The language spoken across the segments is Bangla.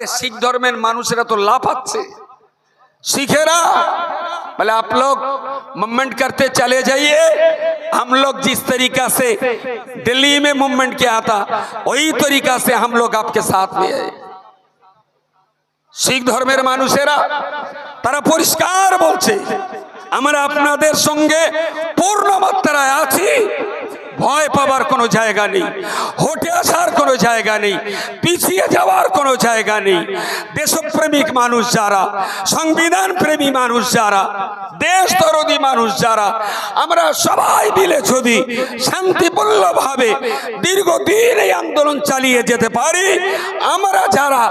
सिख धर्म मानुषेरा तो लापात से सिखेरा आप लोग मूवमेंट करते चले जाइए, हम लोग जिस तरीका से दिल्ली में मूवमेंट किया था, वही तरीका से हम लोग आपके साथ में आए। सिख धर्म मानुषेरा, तारा परिष्कार बोलते। हमारा अपना संगे पूर्ण मात्रा आती ভয় পাবার কোনো জায়গা নেই। হটে আসার কোনো জায়গা নেই। পিছিয়ে যাওয়ার কোনো জায়গা নেই। দেশপ্রেমিক মানুষ যারা সংবিধান প্রেমী মানুষ যারা দেশ দরদি মানুষ যারা, আমরা সবাই মিলে যদি শান্তিপূর্ণভাবে দীর্ঘদিন এই আন্দোলন চালিয়ে যেতে পারি, আমরা যারা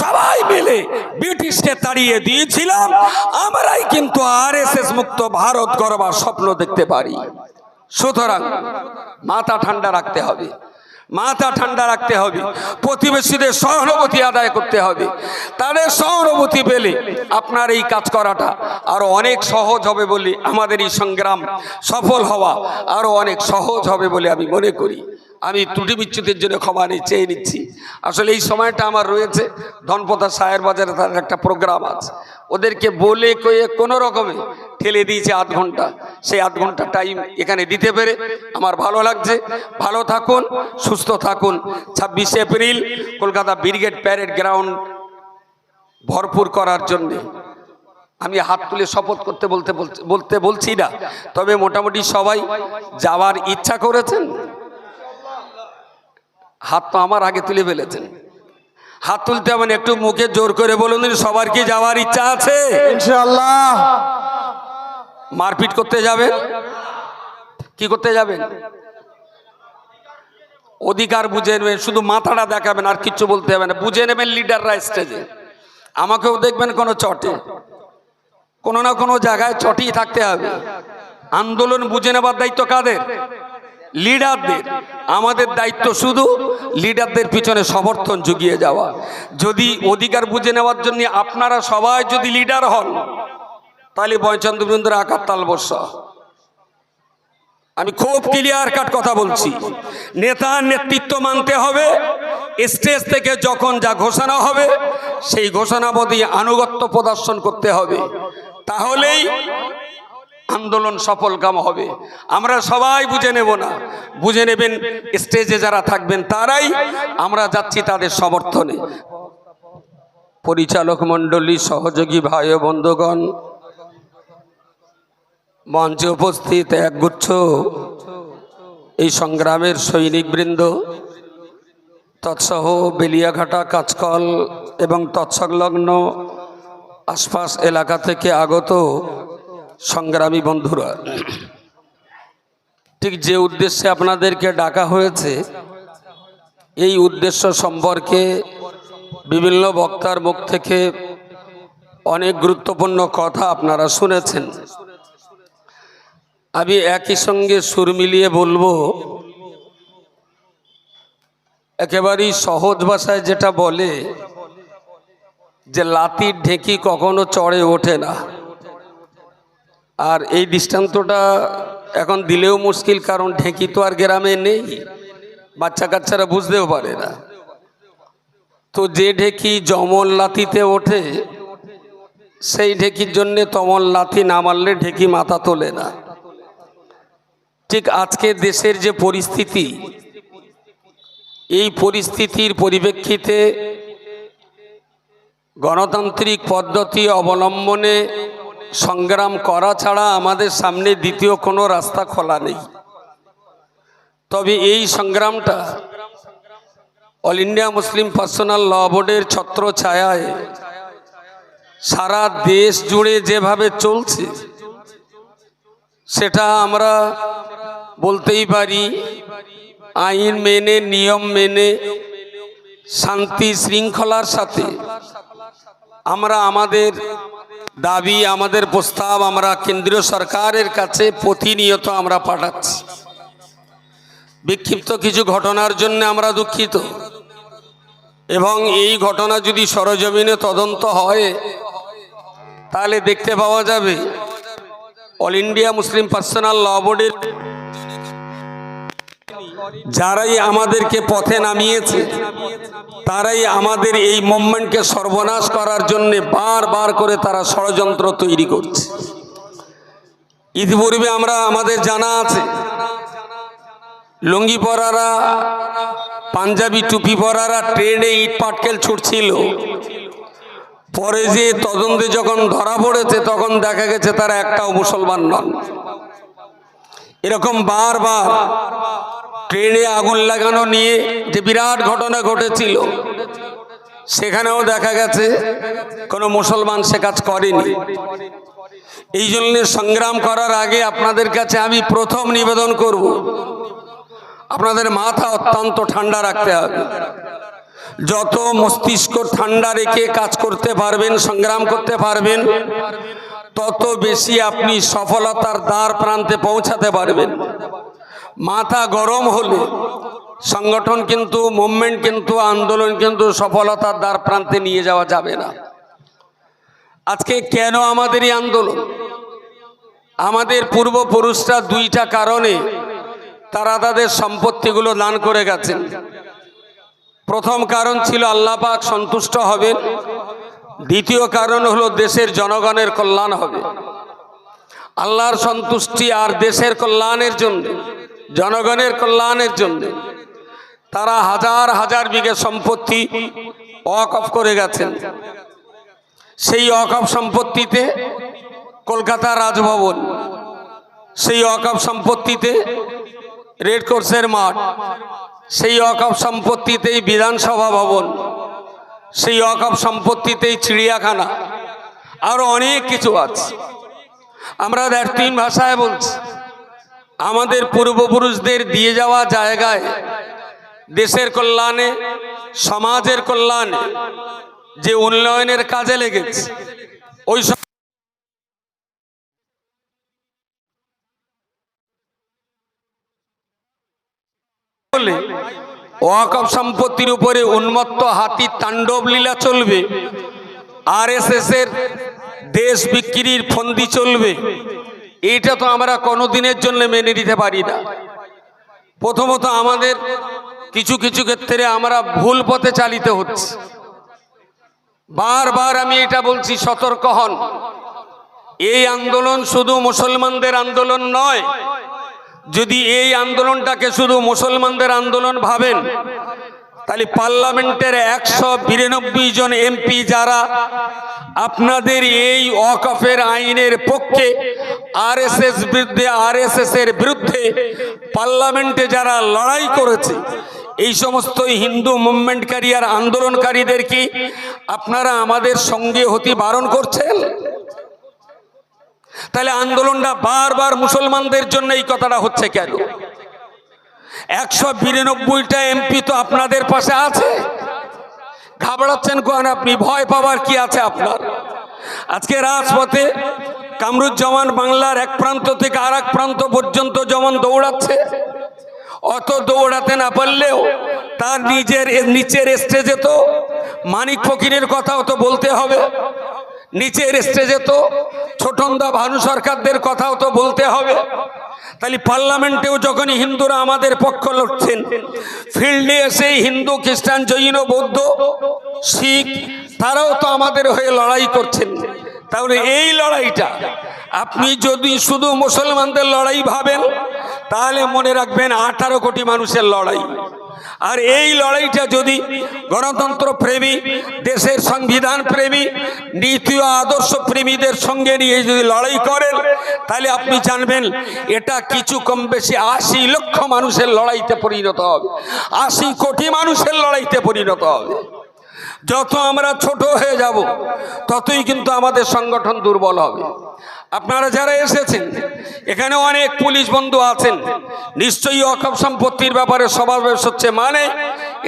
সবাই মিলে ব্রিটিশকে তাড়িয়ে দিয়েছিলাম, আমরাই কিন্তু আর মুক্ত ভারত গড়বার স্বপ্ন দেখতে পারি। সুতরাং মাথা ঠান্ডা রাখতে হবে। মাথা ঠান্ডা রাখতে হবে। প্রতিবেশীদের সহানুভূতি আদায় করতে হবে। তাদের সহানুভূতি পেলে আপনার এই কাজ করাটা আরও অনেক সহজ হবে বলে আমাদের এই সংগ্রাম সফল হওয়া আরও অনেক সহজ হবে বলে আমি মনে করি। আমি ত্রুটি বিচ্যুতির জন্য ক্ষমা নিয়ে চেয়ে নিচ্ছি। আসলে এই সময়টা আমার রয়েছে। ধনপতা সায়ের বাজারে তার একটা প্রোগ্রাম আছে। ওদেরকে বলে কয়ে কোনো রকমে ঠেলে দিয়েছে আধ ঘণ্টা। সেই আধ ঘণ্টা টাইম এখানে দিতে পেরে আমার ভালো লাগছে। ভালো থাকুন, সুস্থ থাকুন। ছাব্বিশে April, Kolkata Brigade Parade Ground ভরপুর করার জন্যে। আমি হাত তুলে শপথ করতে বলতে- বলতে বলছি না। তবে মোটামুটি সবাই যাওয়ার ইচ্ছা করেছেন। হাত তো আমার আগে তুলে ফেলেছেন। হাত তুলতে হবে একটু মুখে জোর করে বলুন সবার কি যাওয়ার ইচ্ছা আছে? ইনশাআল্লাহ। মারপিট করতে যাবেন কি করতে যাবেন অধিকার বুঝে নেবেন শুধু মাথাটা দেখাবেন আর কিচ্ছু বলতে হবে না। বুঝে নেবেন লিডাররা স্টেজে। আমাকেও দেখবেন কোনো চটে। কোনো না কোনো জায়গায় চটেই থাকতে হবে। আন্দোলন বুঝে নেবার দায়িত্ব কাদের? লিডারদের আমাদের দায়িত্ব শুধু লিডারদের পিছনে সমর্থন জুগিয়ে যাওয়া। যদি অধিকার বুঝে নেওয়ার জন্য আপনারা সবাই যদি লিডার হন, তাহলে বয়চন্দ্র বৃন্দের আকার তাল বর্ষা আমি খুব ক্লিয়ার কাট কথা বলছি। নেতার নেতৃত্ব মানতে হবে। স্টেজ থেকে যখন যা ঘোষণা হবে, সেই ঘোষণাবধি আনুগত্য প্রদর্শন করতে হবে। তাহলেই আন্দোলন সফল কাম হবে। আমরা সবাই বুঝে নেব না। বুঝে নেবেন স্টেজে যারা থাকবেন তারাই। আমরা যাচ্ছি তাদের সমর্থনে। পরিচালক মণ্ডলী, সহযোগী ভাই ও বন্ধুগণ, মঞ্চে উপস্থিত একগুচ্ছ এই সংগ্রামের সৈনিকবৃন্দ, তৎসহ বেলিয়াঘাটা কাজকল এবং তৎসংলগ্ন আশপাশ এলাকা থেকে আগত সংগ্রামী বন্ধুরা, ঠিক যে উদ্দেশ্যে আপনাদেরকে ডাকা হয়েছে, এই উদ্দেশ্য সম্পর্কে বিভিন্ন বক্তার মুখ থেকে অনেক গুরুত্বপূর্ণ কথা আপনারা শুনেছেন। আমি একই সঙ্গে সুর মিলিয়ে বলব, একেবারেই সহজ ভাষায় যেটা বলে যে লাতির ঢেঁকি কখনো চড়ে ওঠে না। আর এই দৃষ্টান্তটা এখন দিলেও মুশকিল, কারণ ঢেঁকি তো আর গ্রামে নেই। বাচ্চা কাচ্চারা বুঝতেও পারে না। তো যে ঢেঁকি জমল লাতিতে ওঠে, সেই ঢেঁকির জন্যে তমল লাথি না মারলে ঢেঁকি মাথা তোলে না। ঠিক আজকে দেশের যে পরিস্থিতি, এই পরিস্থিতির পরিপ্রেক্ষিতে গণতান্ত্রিক পদ্ধতি অবলম্বনে সংগ্রাম করা ছাড়া আমাদের সামনে দ্বিতীয় কোনো রাস্তা খোলা নেই। তবে এই সংগ্রামটা All India Muslim Personal Law বোর্ডের ছত্র ছায়ায় সারা দেশ জুড়ে যেভাবে চলছে, সেটা আমরা বলতেই পারি, আইন মেনে, নিয়ম মেনে, শান্তি শৃঙ্খলার সাথে আমরা আমাদের দাবি আমাদের প্রস্তাব আমরা কেন্দ্রীয় সরকারের কাছে প্রতিনিয়ত আমরা পাঠাচ্ছি। বিক্ষিপ্ত কিছু ঘটনার জন্য আমরা দুঃখিত। এবং এই ঘটনা যদি সরজমিনে তদন্ত হয়, তাহলে দেখতে পাওয়া যাবে, All India Muslim Personal Law বোর্ডের যারাই আমাদেরকে পথে নামিয়েছে, তারাই আমাদের এই মুভমেন্টকে সর্বনাশ করার জন্য বারবার করে তারা ষড়যন্ত্র তৈরি করছে। ইতিপূর্বে আমরা আমাদের জানা আছে, লুঙ্গি পরারা, পাঞ্জাবি টুপি পরারা ট্রেনে ইট পাটকেল ছুটছিল। পরে যে তদন্তে যখন ধরা পড়েছে, তখন দেখা গেছে তারা একটাও মুসলমান নন। এরকম বারবার ট্রেনে আগুন লাগানো নিয়ে যে বিরাট ঘটনা ঘটেছিল, সেখানেও দেখা গেছে কোনো মুসলমান সে কাজ করেনি। এই জন্য সংগ্রাম করার আগে আপনাদের কাছে আমি প্রথম নিবেদন করব, আপনাদের মাথা অত্যন্ত ঠান্ডা রাখতে হবে। যত মস্তিষ্ক ঠান্ডা রেখে কাজ করতে পারবেন, সংগ্রাম করতে পারবেন, তত বেশি আপনি সফলতার দ্বার প্রান্তে পৌঁছাতে পারবেন। মাথা গরম হলে সংগঠন কিন্তু মুভমেন্ট কিন্তু, আন্দোলন কিন্তু সফলতার দ্বার প্রান্তে নিয়ে যাওয়া যাবে না। আজকে কেন আমাদেরই আন্দোলন? আমাদের পূর্বপুরুষরা দুইটা কারণে তারা তাদের সম্পত্তিগুলো দান করে গেছেন। প্রথম কারণ ছিল আল্লাহ পাক সন্তুষ্ট হবেন। দ্বিতীয় কারণ হলো দেশের জনগণের কল্যাণ হবে। আল্লাহর সন্তুষ্টি আর দেশের কল্যাণের জন্য জনগণের কল্যাণের জন্য তারা হাজার হাজার বিঘে সম্পত্তি অফ করে গেছেন। সেই অকপ সম্পত্তিতে কলকাতা রাজভবন, সেই অকপ সম্পত্তিতে রেড কোর্সের মাঠ, সেই অকপ সম্পত্তিতেই বিধানসভা ভবন, সেই অকপ সম্পত্তিতেই চিড়িয়াখানা আরও অনেক কিছু আছে। আমরা দেখ, তিন ভাষায় বলছি। আমাদের পূর্বপুরুষদের দিয়ে যাওয়া জায়গায়, দেশের কল্যাণে, সমাজের কল্যাণে যে উন্নয়নের কাজে লেগেছে, ওই বলে ওয়াকফ সম্পত্তির উপরে উন্মত্ত হাতি তাণ্ডব লীলা চলবে, আর এর দেশ বিক্রির ফন্দি চলবে। এইটা তো আমরা কোনোদিনের জন্য মেনে নিতে পারি না। প্রথমত আমাদের কিছু কিছু ক্ষেত্রে আমরা ভুল পথে চালিত হচ্ছে। বারবার আমি এটা বলছি, সতর্ক হন। এই আন্দোলন শুধু মুসলমানদের আন্দোলন নয়, যদি এই আন্দোলনটাকে শুধু মুসলমানদের আন্দোলন ভাবেন, তাহলে পার্লামেন্টের একশো বিরানব্বই জন এমপি যারা আপনাদের এই অকফের আইনের পক্ষে আরএসএস বিরুদ্ধে আরএসএস এর বিরুদ্ধে পার্লামেন্টে যারা লড়াই করেছে, এই সমস্ত হিন্দু মুভমেন্টকারী আর আন্দোলনকারীদের কি আপনারা আমাদের সঙ্গে হতে বারণ করছেন? তাহলে আন্দোলনটা বারবার মুসলমানদের জন্য এই কথাটা হচ্ছে কেন? একশো বিরানব্বইটা এমপি তো আপনাদের পাশে আছে। ঘাবড়াচ্ছেন কোন আপনি? ভয় পাবার কি আছে আপনার? আজকে রাজপথে কামরুজ্জামান বাংলার এক প্রান্ত থেকে আর প্রান্ত পর্যন্ত যেমন দৌড়াচ্ছে, অত দৌড়াতে না পারলেও তার নিজের নিচের স্টেজে তো মানিক ফকিরের কথাও তো বলতে হবে। নিচের স্টেজে তো ছোটন্দা ভানু সরকারদের কথাও তো বলতে হবে। তাহলে পার্লামেন্টেও যখন হিন্দুরা আমাদের পক্ষ লড়ছেন, ফিল্ডে এসে হিন্দু, খ্রিস্টান, জৈন, বৌদ্ধ, শিখ, তারাও তো আমাদের হয়ে লড়াই করছেন। তাহলে এই লড়াইটা, আপনি যদি শুধু মুসলমানদের লড়াই ভাবেন, তাহলে মনে রাখবেন আঠারো কোটি মানুষের লড়াই। আর এই লড়াইটা যদি গণতন্ত্র প্রেমী, দেশের সংবিধান প্রেমী, নীতি ও আদর্শ প্রেমীদের সঙ্গে নিয়ে যদি লড়াই করেন, তাহলে আপনি জানবেন এটা কিছু কম বেশি আশি লক্ষ মানুষের লড়াইতে পরিণত হবে। আশি কোটি মানুষের লড়াইতে পরিণত হবে। যত আমরা ছোট হয়ে যাব, ততই কিন্তু আমাদের সংগঠন দুর্বল হবে। আপনারা যারা এসেছেন, এখানে অনেক পুলিশ বন্ধু আছেন, নিশ্চয়ই অকপ সম্পত্তির ব্যাপারে সমাবেশ হচ্ছে মানে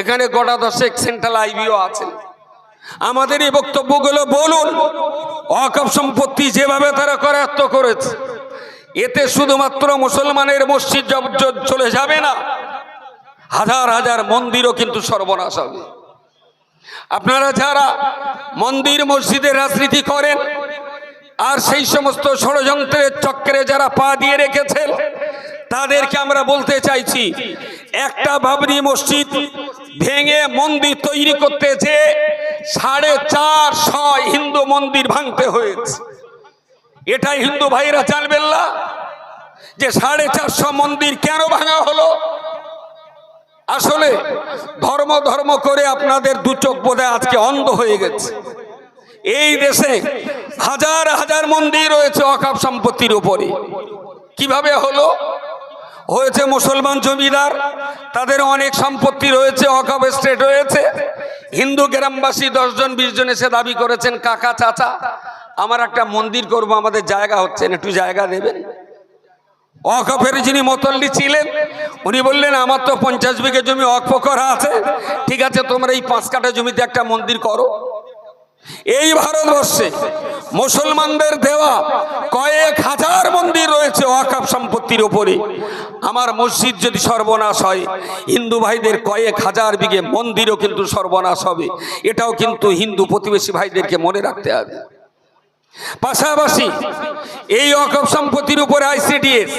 এখানে গোটা দশেক সেন্ট্রাল আইবিও আছেন। আমাদের এই বক্তব্যগুলো বলুন, অকপ সম্পত্তি যেভাবে তারা করায়ত্ত করেছে, এতে শুধুমাত্র মুসলমানের মসজিদ চলে যাবে না, হাজার হাজার মন্দিরও কিন্তু সর্বনাশ হবে। আপনারা যারা মন্দির, মসজিদের রাজনীতি করেন, আর সেই সমস্ত ষড়যন্ত্রের চক্রে যারা পা দিয়ে রেখেছেন, তাদেরকে আমরা বলতে চাইছি, একটা বাবরি মসজিদ ভেঙে মন্দির তৈরি করতে যে সাড়ে চার ছয় হিন্দু মন্দির ভাঙতে হয়েছে। এটাই হিন্দু ভাইরা জানবেন না যে সাড়ে চারশো মন্দির কেন ভাঙা হলো? আসলে ধর্ম ধর্ম করে আপনাদের দু চোখ বোধহয় আজকে অন্ধ হয়ে গেছে। এই দেশে হাজার হাজার মন্দির রয়েছে অকাপ সম্পত্তির উপরে। কীভাবে হলো? হয়েছে মুসলমান জমিদার তাদের অনেক সম্পত্তি রয়েছে অকাপ স্টেট রয়েছে। হিন্দু গ্রামবাসী দশজন বিশ জন এসে দাবি করেছেন কাকা চাচা আমার একটা মন্দির করব আমাদের জায়গা হচ্ছে না, একটু জায়গা দেবেন? অকফের যিনি মতল্লি ছিলেন, উনি বললেন, আমার তো পঞ্চাশ বিঘে জমি অক্ষ করা আছে। ঠিক আছে, তোমরা এই পাঁচ কাঠা জমিতে একটা মন্দির করো। এই ভারতবর্ষে মুসলমানদের দেওয়া কয়েক হাজার মন্দির রয়েছে ওয়াকাফ সম্পত্তির উপরে। আমার মসজিদ যদি সর্বনাশ হয়, হিন্দু ভাইদের কয়েক হাজার বিঘে মন্দিরও কিন্তু সর্বনাশ হবে। এটাও কিন্তু হিন্দু প্রতিবেশী ভাইদেরকে মনে রাখতে হবে। পাশাপাশি এই অকপ সম্পত্তির উপরে আইসিডিএস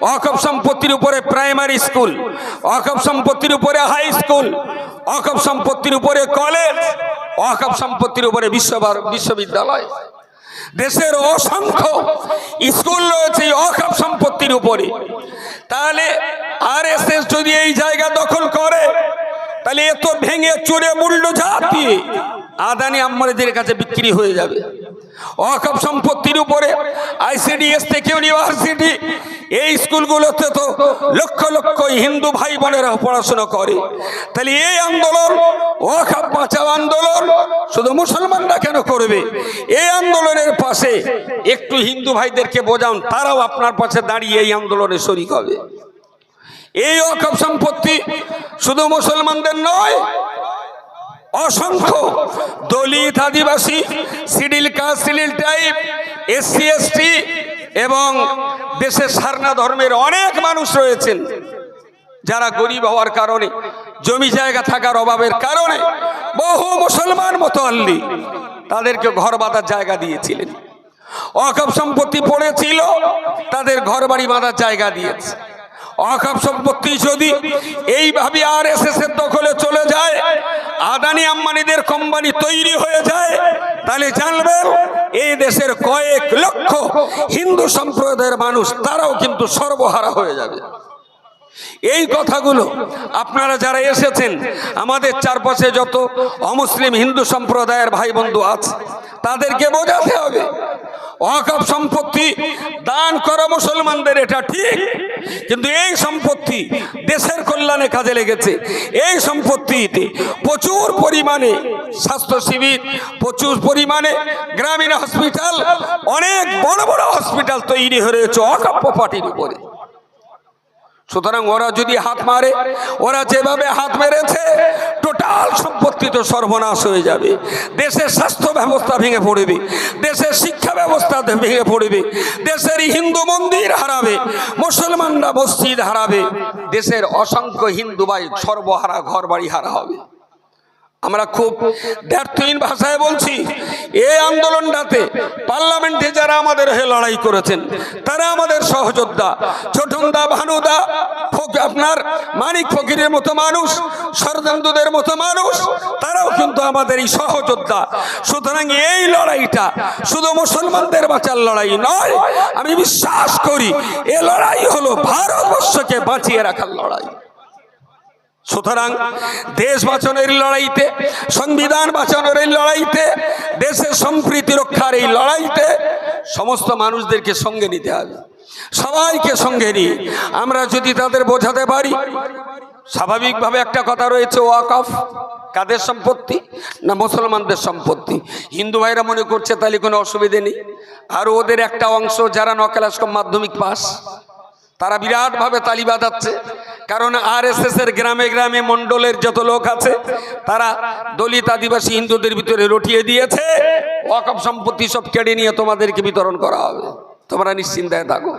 অকপ সম্পত্তির উপরে প্রাইমারি স্কুল অকপ সম্পত্তির উপরে হাই স্কুল অকপ সম্পত্তির উপরে কলেজ অকপ সম্পত্তির উপরে বিশ্বভার- বিশ্ববিদ্যালয়। দেশের অসংখ্য স্কুল রয়েছে অকপ সম্পত্তির উপরে। তাহলে আর যদি এই জায়গা দখল করে, তাহলে এত ভেঙে চুরে মূল্য দিয়ে আদানি আম্মারিদের কাছে বিক্রি হয়ে যাবে। অকপ সম্পত্তির উপরে আইসিডিএস থেকে ইউনিভার্সিটি, এই স্কুলগুলোতে তো লক্ষ লক্ষ হিন্দু ভাই বোনেরা পড়াশোনা করে। তাহলে এই আন্দোলন ওয়াকাপ বাঁচাও আন্দোলন শুধু মুসলমানরা কেন করবে? এই আন্দোলনের পাশে একটু হিন্দু ভাইদেরকে বোঝান তারাও আপনার পাশে দাঁড়িয়ে এই আন্দোলনে শরিক হবে। এই অকপ সম্পত্তি শুধু মুসলমানদের নয় অসংখ্য Dalit Adivasi, scheduled caste scheduled type SC ST এবং দেশের সারনা ধর্মের অনেক মানুষ রয়েছেন। যারা গরিব হওয়ার কারণে, জমি জায়গা থাকার অভাবের কারণে বহু মুসলমান মতো আল্লি তাদেরকে ঘর বাঁধার জায়গা দিয়েছিলেন। অকপ সম্পত্তি পড়েছিল, তাদের ঘর বাড়ি বাঁধার জায়গা দিয়েছে। অকাপ সম্পত্তি যদি এইভাবে আর এস এর দখলে চলে যায়, আদানি আম্বানিদের কোম্পানি তৈরি হয়ে যায়, তাহলে জানবেন এই দেশের কয়েক লক্ষ হিন্দু সম্প্রদায়ের মানুষ, তারাও কিন্তু সর্বহারা হয়ে যাবে। এই কথাগুলো আপনারা যারা এসেছেন, আমাদের চারপাশে যত অমুসলিম হিন্দু সম্প্রদায়ের ভাই বন্ধু আছে, তাদেরকে বোঝাতে হবে। ওয়াকফ সম্পত্তি দান করা মুসলমানদের, এটা ঠিক। কিন্তু এই সম্পত্তি দেশের কল্যাণে কাজে লেগেছে। এই সম্পত্তিতে প্রচুর পরিমাণে স্বাস্থ্য শিবির, প্রচুর পরিমাণে গ্রামীণ হসপিটাল, অনেক বড় বড় হসপিটাল তৈরি হয়েছে অকাপ পার্টির উপরে। সুতরাং ওরা যদি হাত মারে, ওরা যেভাবে হাত মেরেছে, টোটাল সম্পত্তি তো সর্বনাশ হয়ে যাবে। দেশের স্বাস্থ্য ব্যবস্থা ভেঙে পড়বে, দেশের শিক্ষা ব্যবস্থা ভেঙে পড়বে, দেশের হিন্দু মন্দির হারাবে, মুসলমানরা মসজিদ হারাবে, দেশের অসংখ্য হিন্দু ভাই সর্বহারা ঘর বাড়ি হারা হবে। আমরা খুব ব্যর্থহীন ভাষায় বলছি, এই আন্দোলনটাতে পার্লামেন্টে যারা আমাদের হয়ে লড়াই করেছেন, তারা আমাদের সহযোদ্ধা, ছোটনদা, ভানুদা আপনার মানিক ফকিরের মতো মানুষ শরদেন্দুদের মতো মানুষ, তারাও কিন্তু আমাদের এই সহযোদ্ধা। সুতরাং এই লড়াইটা শুধু মুসলমানদের বাঁচার লড়াই নয়, আমি বিশ্বাস করি, এ লড়াই হলো ভারতবর্ষকে বাঁচিয়ে রাখার লড়াই। সুতরাং দেশ বাঁচানোর লড়াইতে, সংবিধান বাঁচানোর এই লড়াইতে, দেশের সম্প্রীতি রক্ষার এই লড়াইতে সমস্ত মানুষদেরকে সঙ্গে নিতে হবে। সবাইকে সঙ্গে নিয়ে আমরা যদি তাদের বোঝাতে পারি, স্বাভাবিকভাবে একটা কথা রয়েছে ওয়াকফ কাদের সম্পত্তি না মুসলমানদের সম্পত্তি? হিন্দু ভাইরা মনে করছে তাহলে কোনো অসুবিধে নেই। আর ওদের একটা অংশ যারা নকেলাস মাধ্যমিক পাস, তারা বিরাটভাবে তালি বাজাচ্ছে। কারণ আর এর গ্রামে গ্রামে মণ্ডলের যত লোক আছে, তারা দলিত আদিবাসী হিন্দুদের ভিতরে রটিয়ে দিয়েছে। ওয়াকফ সম্পত্তি সব কেড়ে নিয়ে তোমাদেরকে বিতরণ করা হবে। তোমরা নিশ্চিন্তায় থাকো।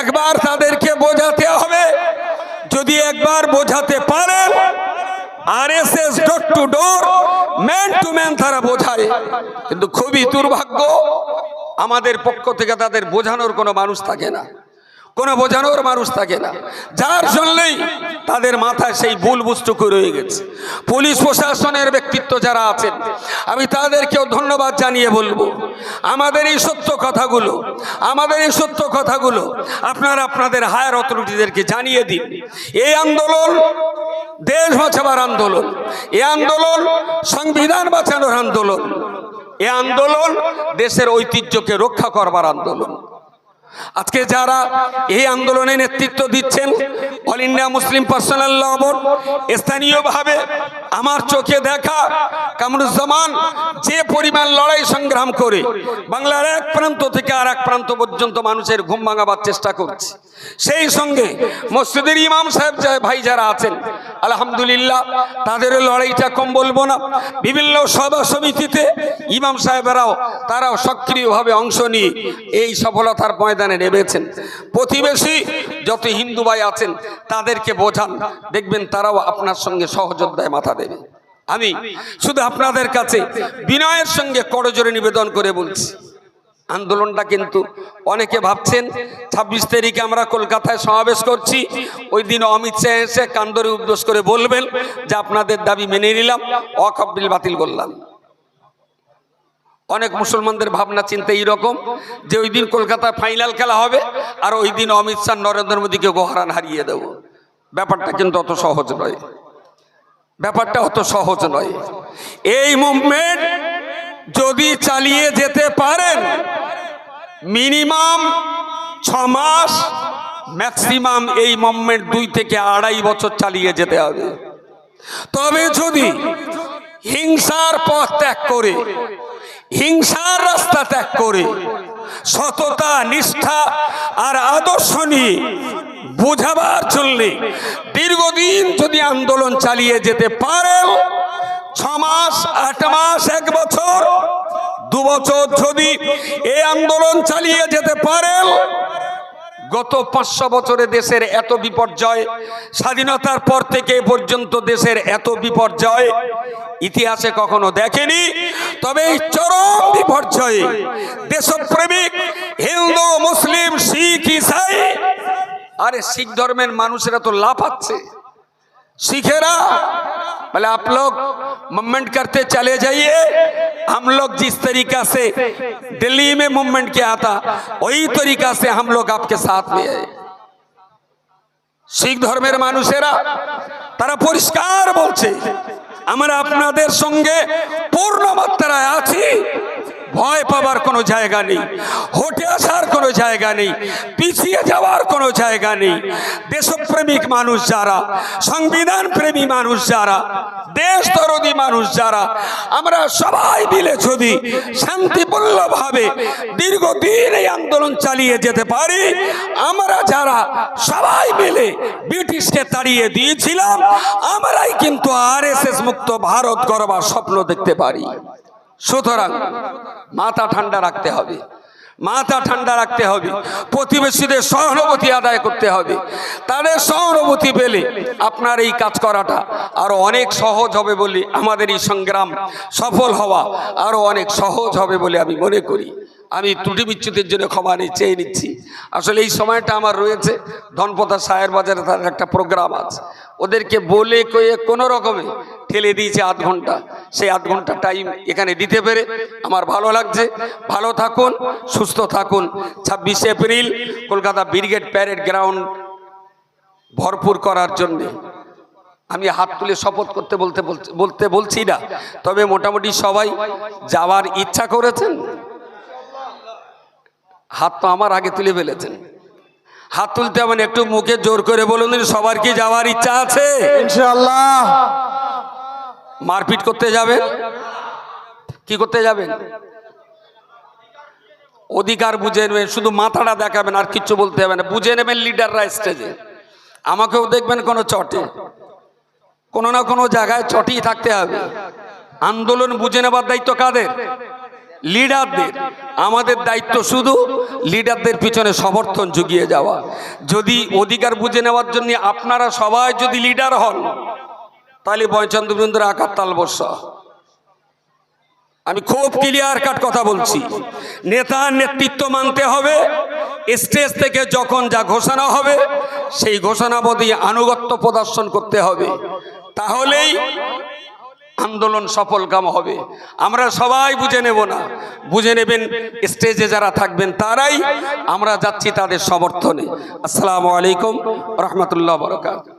একবার তাদেরকে বোঝাতে হবে। যদি একবার বোঝাতে পারেন R S S door to door man to man তারা বোঝায়। কিন্তু খুবই দুর্ভাগ্য, আমাদের পক্ষ থেকে তাদের বোঝানোর কোনো মানুষ থাকে না। কোনো বোঝানোর মানুষ থাকে না। যার জন্যই তাদের মাথায় সেই ভুল বুঝটুকু রয়ে গেছে। পুলিশ প্রশাসনের ব্যক্তিত্ব যারা আছেন, আমি তাদেরকেও ধন্যবাদ জানিয়ে বলব, আমাদের এই সত্য কথাগুলো, আমাদের এই সত্য কথাগুলো আপনারা আপনাদের হায়ার অথরিটিদেরকে জানিয়ে দিন। এই আন্দোলন দেশ বাঁচাবার আন্দোলন এ আন্দোলন সংবিধান বাঁচানোর আন্দোলন এ আন্দোলন দেশের ঐতিহ্যকে রক্ষা করবার আন্দোলন। আজকে যারা এই আন্দোলনে নেতৃত্ব দিচ্ছেন, All India Muslim Personal Law Board, স্থানীয়ভাবে আমার চোখে দেখা কামরুজ্জামান যে পরিমাণ লড়াই সংগ্রাম করে, বাংলার এক প্রান্ত থেকে আর এক প্রান্ত পর্যন্ত মানুষের ঘুম ভাঙাবার চেষ্টা করছে। সেই সঙ্গে মসজিদের ইমাম সাহেব ভাই যারা আছেন, আলহামদুলিল্লাহ তাদের লড়াইটা কম বলব না। বিভিন্ন সভা সমিতিতে ইমাম সাহেবেরাও তারাও সক্রিয়ভাবে অংশ নিয়ে এই সফলতার ময়দানে নেমেছেন। প্রতিবেশী যত হিন্দু ভাই আছেন, তাদেরকে বোঝান। দেখবেন তারাও আপনার সঙ্গে সহযোদ্ধায় মাথা দেবে। আমি শুধু আপনাদের কাছে বিনয়ের সঙ্গে করজোরে নিবেদন করে বলছি, আন্দোলনটা কিন্তু অনেকে ভাবছেন, ছাব্বিশ তারিখে আমরা কলকাতায় সমাবেশ করছি, ওই দিন অমিত শাহ এসে কান্দরে উদ্দেশ করে বলবেন যে আপনাদের দাবি মেনে নিলাম অকবিল বাতিল করলাম। অনেক মুসলমানদের ভাবনা, চিন্তা এইরকম যে ওই দিন কলকাতায় ফাইনাল খেলা হবে আর ওই দিন অমিত শাহ, নরেন্দ্র মোদীকে গোহারান হারিয়ে দেব। ব্যাপারটা কিন্তু অত সহজ নয়। ব্যাপারটা অত সহজ নয়। এই মুভমেন্ট যদি চালিয়ে যেতে পারেন মিনিমাম ছ মাস ম্যাক্সিমাম এই মুভমেন্ট দুই থেকে আড়াই বছর চালিয়ে যেতে হবে। তবে যদি হিংসার পথ ত্যাগ করে হিংসার রাস্তা ত্যাগ করে। সততা, নিষ্ঠা আর আদর্শ নিয়ে বোঝাবার জন্যে দীর্ঘদিন যদি আন্দোলন চালিয়ে যেতে পারেন, ছ মাস, আট মাস, এক বছর, দু বছর যদি এই আন্দোলন চালিয়ে যেতে পারেন গত পাঁচশো বছরে দেশের এত বিপর্যয়, স্বাধীনতার পর থেকে পর্যন্ত দেশের এত বিপর্যয়, ইতিহাসে কখনো দেখেনি। তবে এই চরম বিপর্যয়ে, দেশপ্রেমিক, হিন্দু, মুসলিম, শিখ, ইসাই, আরে শিখ ধর্মের মানুষেরা তো লাভ পাচ্ছে सीखेरा बोले आप लोग मूवमेंट करते चले जाइए हम लोग जिस तरीका से दिल्ली में मूवमेंट किया था वही तरीका से हम लोग आपके साथ में है শিখ ধর্মের মানুষেরা তারা পরিষ্কার বলছে আমরা আপনাদের সঙ্গে পূর্ণ মাত্রায় আছি ভয় পাবার কোনো জায়গা নেই। হটে আসার কোনো জায়গা নেই। পিছিয়ে যাওয়ার কোনো জায়গা নেই। দেশপ্রেমিক মানুষ যারা সংবিধান প্রেমী মানুষ যারা দেশ দরদি মানুষ যারা, আমরা সবাই মিলে যদি শান্তিপূর্ণভাবে দীর্ঘদিন এই আন্দোলন চালিয়ে যেতে পারি, আমরা যারা সবাই মিলে ব্রিটিশকে তাড়িয়ে দিয়েছিলাম, আমরাই কিন্তু আরএসএস মুক্ত ভারত গড়বার স্বপ্ন দেখতে পারি। সুতরাং মাথা ঠান্ডা রাখতে হবে। মাথা ঠান্ডা রাখতে হবে। প্রতিবেশীদের সহানুভূতি আদায় করতে হবে। তাদের সহানুভূতি পেলে আপনার এই কাজ করাটা আরও অনেক সহজ হবে বলে আমাদের এই সংগ্রাম সফল হওয়া আরও অনেক সহজ হবে বলে আমি মনে করি। আমি ত্রুটি বিচ্যুতির জন্য ক্ষমা নিয়ে চেয়ে নিচ্ছি। আসলে এই সময়টা আমার রয়েছে। ধনপতা সায়ের বাজারে তার একটা প্রোগ্রাম আছে। ওদেরকে বলে কয়ে কোনো রকমে ঠেলে দিয়েছে আধ ঘণ্টা। সেই আধ ঘণ্টা টাইম এখানে দিতে পেরে আমার ভালো লাগছে। ভালো থাকুন, সুস্থ থাকুন। ছাব্বিশে April, Kolkata Brigade Parade Ground ভরপুর করার জন্যে। আমি হাত তুলে শপথ করতে বলতে- বলতে বলছি না। তবে মোটামুটি সবাই যাওয়ার ইচ্ছা করেছেন। হাত তো আমার আগে তুলে ফেলেছেন। হাত তুলতে মানে একটু মুখে জোর করে বলুন সবার কি যাওয়ার ইচ্ছা আছে? মারপিট করতে যাবেন? কি করতে যাবেন? অধিকার বুঝে নেবেন শুধু মাথাটা দেখাবেন আর কিচ্ছু বলতে হবে না। বুঝে নেবেন লিডাররা স্টেজে। আমাকেও দেখবেন কোনো চটে। কোনো না কোনো জায়গায় চটেই থাকতে হবে। আন্দোলন বুঝে নেবার দায়িত্ব কাদের? লিডারদের আমাদের দায়িত্ব শুধু লিডারদের পিছনে সমর্থন জুগিয়ে যাওয়া। যদি অধিকার বুঝে নেওয়ার জন্য আপনারা সবাই যদি লিডার হন, তাহলে বয়চন্দ্রবৃন্দের আকার তাল বর্ষা। আমি খুব ক্লিয়ার কাট কথা বলছি। নেতার নেতৃত্ব মানতে হবে, স্টেজ থেকে যখন যা ঘোষণা হবে, সেই ঘোষণাবধি আনুগত্য প্রদর্শন করতে হবে। তাহলেই আন্দোলন সফলকাম হবে। আমরা সবাই বুঝে নেব না। বুঝে নেবেন, স্টেজে যারা থাকবেন তারাই। আমরা যাচ্ছি তাদের সমর্থনে। আসসালামু আলাইকুম, রহমতুল্লাহ বরকাত।